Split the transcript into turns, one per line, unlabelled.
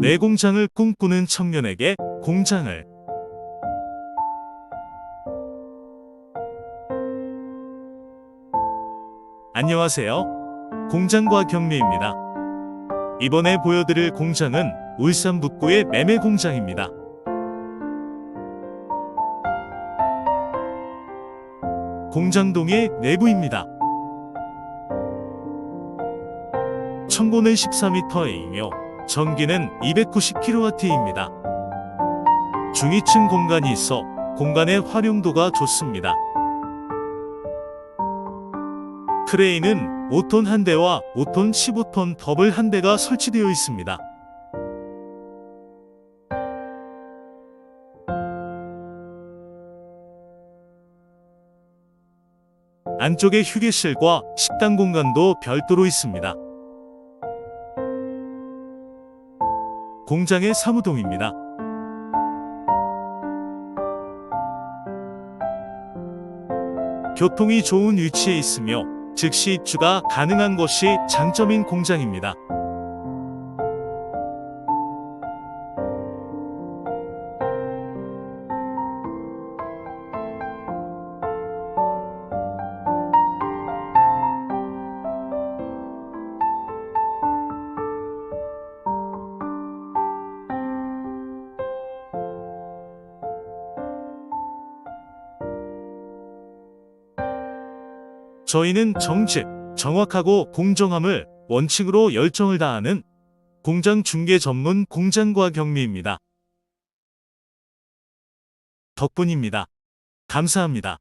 내 공장을 꿈꾸는 청년에게 공장을 안녕하세요. 공장과 경미입니다. 이번에 보여드릴 공장은 울산 북구의 매매 공장입니다. 공장동의 내부입니다. 청고는 14m이며 전기는 290kW입니다. 중위층 공간이 있어 공간의 활용도가 좋습니다. 크레인은 5톤 한 대와 5톤 15톤 더블 한 대가 설치되어 있습니다. 안쪽에 휴게실과 식당 공간도 별도로 있습니다. 공장의 사무동입니다. 교통이 좋은 위치에 있으며 즉시 입주가 가능한 것이 장점인 공장입니다. 저희는 정직, 정확하고 공정함을 원칙으로 열정을 다하는 공장 중개 전문 공장과 경미입니다. 덕분입니다. 감사합니다.